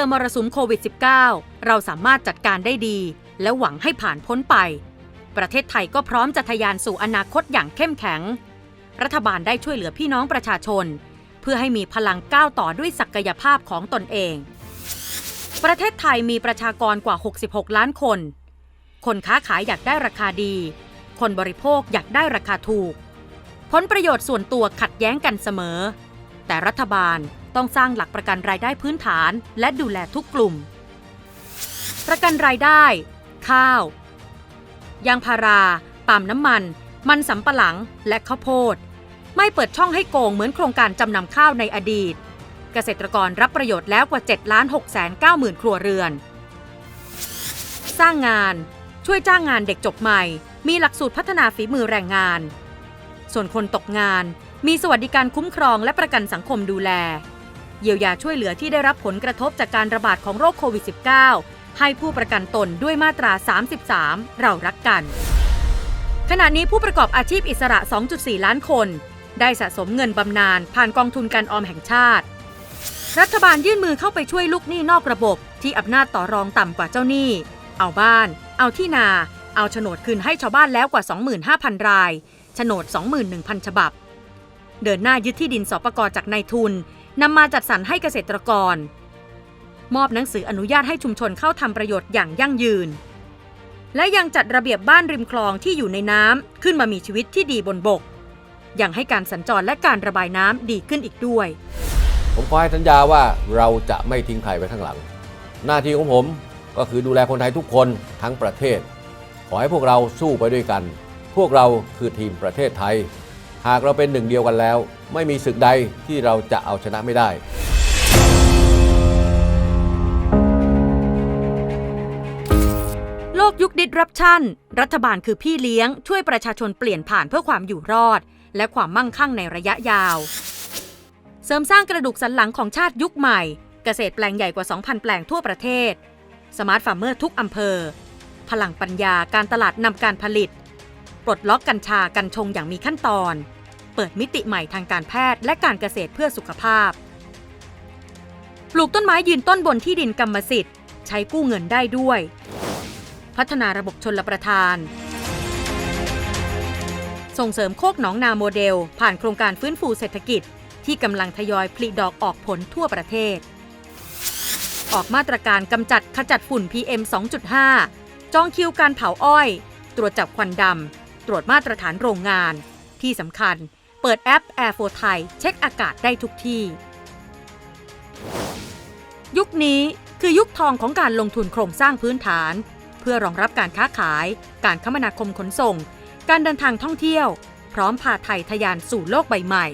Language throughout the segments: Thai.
อมรสุมโควิด -19 เราสามารถจัดการได้ดี และหวังให้ผ่านพ้นไป ประเทศไทยก็พร้อมจะทะยานสู่อนาคตอย่างเข้มแข็ง รัฐบาลได้ช่วยเหลือพี่น้องประชาชน เพื่อให้มีพลังก้าวต่อด้วยศักยภาพของตนเอง ประเทศไทยมีประชากรกว่า 66 ล้านคน คนค้าขายอยากได้ราคาดี คนบริโภคอยากได้ราคาถูก ผลประโยชน์ส่วนตัวขัดแย้งกันเสมอ แต่รัฐบาล ต้องสร้างหลักประกันรายได้พื้นฐาน และดูแลทุกกลุ่ม ประกันรายได้ ข้าว ยางพารา ปาล์มน้ำมัน มันสำปะหลัง และข้าวโพด ไม่เปิดช่องให้โกงเหมือนโครงการจำนำข้าวในอดีต เกษตรกรรับประโยชน์แล้วกว่า7ล้าน6แสน9หมื่นครัวเรือน สร้างงาน ช่วยจ้างงานเด็กจบใหม่ มีหลักสูตรพัฒนาฝีมือแรงงาน ส่วนคนตกงานมีสวัสดิการคุ้มครองและประกันสังคมดูแล เยียวยาช่วยเหลือที่ได้รับผลกระทบจากการระบาดของโรคโควิด -19 ให้ผู้ประกันตนด้วยมาตรา 33 เรารักกัน ขณะนี้ผู้ประกอบอาชีพอิสระ 2.4 ล้านคน ได้สะสมเงินบำนาญผ่านกองทุนการออมแห่งชาติ รัฐบาลยื่นมือเข้าไปช่วยลูกหนี้นอกระบบ ที่อำนาจต่อรองต่ำกว่าเจ้าหนี้ เอาบ้าน เอาที่นา เอาโฉนดคืนให้ชาวบ้านแล้วกว่า 25,000 รายโฉนด 21,000 ฉบับ เดินหน้ายึดที่ดินสปกรจากนายทุน นำมาจัดสรรให้เกษตรกร มอบหนังสืออนุญาตให้ชุมชนเข้าทำประโยชน์อย่างยั่งยืน และยังจัดระเบียบบ้านริมคลองที่อยู่ในน้ำขึ้นมามีชีวิตที่ดีบนบก ยังให้การสัญจรและการระบายน้ำดีขึ้นอีกด้วย ผมขอให้สัญญาว่าเราจะไม่ทิ้งใครไว้ข้างหลัง หน้าที่ของผมก็คือดูแลคนไทยทุกคนทั้งประเทศ ขอให้พวกเราสู้ไปด้วยกัน พวกเราคือทีมประเทศไทย หากเราเป็นหนึ่งเดียวกันแล้ว ไม่มีศึกใดที่เราจะเอาชนะไม่ได้โลกยุคดิสรับชันรัฐบาลคือพี่เลี้ยง ช่วยประชาชนเปลี่ยนผ่านเพื่อความอยู่รอด และความมั่งคั่งในระยะยาว เสริมสร้างกระดูกสันหลังของชาติยุคใหม่ เกษตรแปลงใหญ่กว่า 2,000 แปลงทั่วประเทศ สมาร์ทฟาร์มเมอร์ทุกอำเภอ พลังปัญญาการตลาดนำการผลิต ปลดล็อกกัญชากัญชงอย่างมีขั้นตอน เปิดมิติใหม่ทางการแพทย์และการเกษตรเพื่อสุขภาพ ปลูกต้นไม้ยืนต้นบนที่ดินกรรมสิทธิ์ ใช้กู้เงินได้ด้วย พัฒนาระบบชนลประทาน ส่งเสริมโคกหนองนาโมเดล ผ่านโครงการฟื้นฟูเศรษฐกิจ ที่กำลังทยอยผลิดอกออกผลทั่วประเทศ ออกมาตรการกำจัดขจัดฝุ่น PM 2.5จองคิวการเผาอ้อย ตรวจจับควันดำ ตรวจมาตรฐานโรงงาน ที่สำคัญ เปิดแอป Air for Thai เช็คอากาศได้ทุกที่ ยุคนี้คือยุคทองของการลงทุนโครงสร้างพื้นฐาน เพื่อรองรับการค้าขาย การคมนาคมขนส่ง การเดินทางท่องเที่ยว พร้อมพาไทยทะยานสู่โลกใบใหม่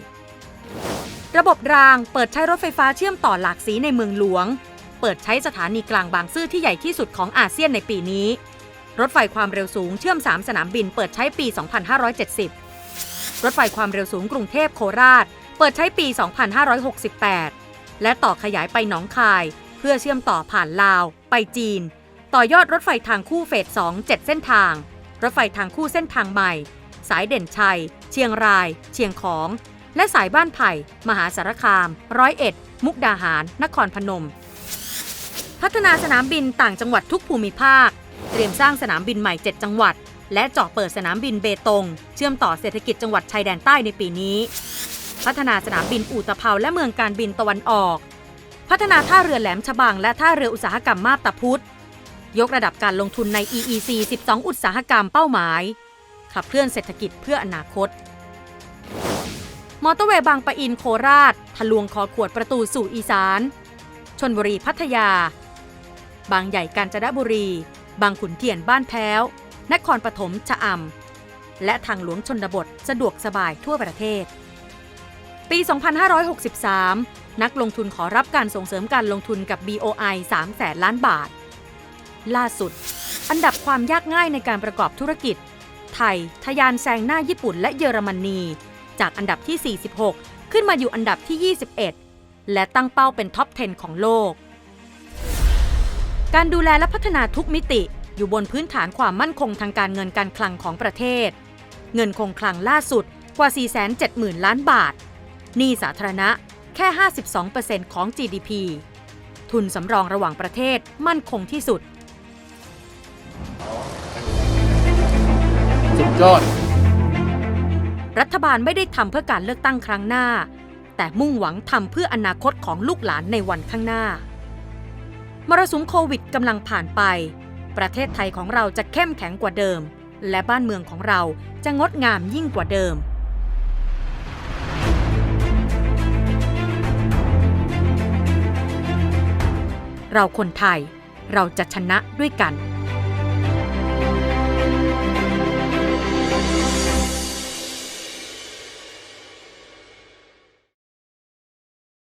ระบบรางเปิดใช้รถไฟฟ้าเชื่อมต่อหลากสีในเมืองหลวง เปิดใช้สถานีกลางบางซื่อที่ใหญ่ที่สุดของอาเซียนในปีนี้ รถไฟความเร็วสูงเชื่อม 3 สนามบินเปิดใช้ปี 2570 รถไฟความเร็วสูงกรุงเทพโคราช เปิดใช้ปี 2568 และต่อขยายไปหนองคาย เพื่อเชื่อมต่อผ่านลาว ไปจีน ต่อยอดรถไฟทางคู่เฟส2 7 เส้นทาง รถไฟทางคู่เส้นทางใหม่ สายเด่นชัย เชียงราย เชียงของ และสายบ้านไผ่ มหาสารคาม ร้อยเอ็ด มุกดาหาร นครพนม พัฒนาสนามบินต่างจังหวัดทุกภูมิภาค เตรียมสร้างสนามบินใหม่ 7 จังหวัด และเจาะเปิดสนามบินเบตง เชื่อมต่อเศรษฐกิจจังหวัดชายแดนใต้ในปีนี้ พัฒนาสนามบินอู่ตะเภาและเมืองการบินตะวันออก พัฒนาท่าเรือแหลมฉบังและท่าเรืออุตสาหกรรมมาบตาพุธยกระดับการลงทุนใน EEC 12 อุตสาหกรรมเป้าหมาย ขับเคลื่อนเศรษฐกิจเพื่ออนาคต มอเตอร์เวย์บางปะอินโคราช ทะลวงคอขวดประตูสู่อีสาน ชนบุรีพัทยา บางใหญ่กาญจนบุรี บางขุนเทียนบ้านแพ้ว นครปฐมชะอำ และทางหลวงชนบทสะดวกสบายทั่วประเทศ ปี 2563 นักลงทุนขอรับการส่งเสริมการลงทุนกับ BOI 3แสนล้านบาท ล่าสุด อันดับความยากง่ายในการประกอบธุรกิจ ไทยทะยานแซงหน้าญี่ปุ่นและเยอรมนี จากอันดับที่ 46 ขึ้นมาอยู่อันดับที่ 21 และตั้งเป้าเป็นท็อป 10 ของโลก การดูแลและพัฒนาทุกมิติอยู่บนพื้นฐานความมั่นคงทางการเงินการคลังของประเทศ เงินคงคลังล่าสุดกว่า 470,000 ล้านบาท หนี้สาธารณะแค่ 52%ของ GDP ทุนสำรองระหว่างประเทศมั่นคงที่สุด สุดยอด รัฐบาลไม่ได้ทำเพื่อการเลือกตั้งครั้งหน้า แต่มุ่งหวังทำเพื่ออนาคตของลูกหลานในวันข้างหน้า มรสุมโควิดกำลังผ่านไป ประเทศไทยของเราจะเข้มแข็งกว่าเดิม และบ้านเมืองของเราจะงดงามยิ่งกว่าเดิม เราคนไทยเราจะชนะด้วยกัน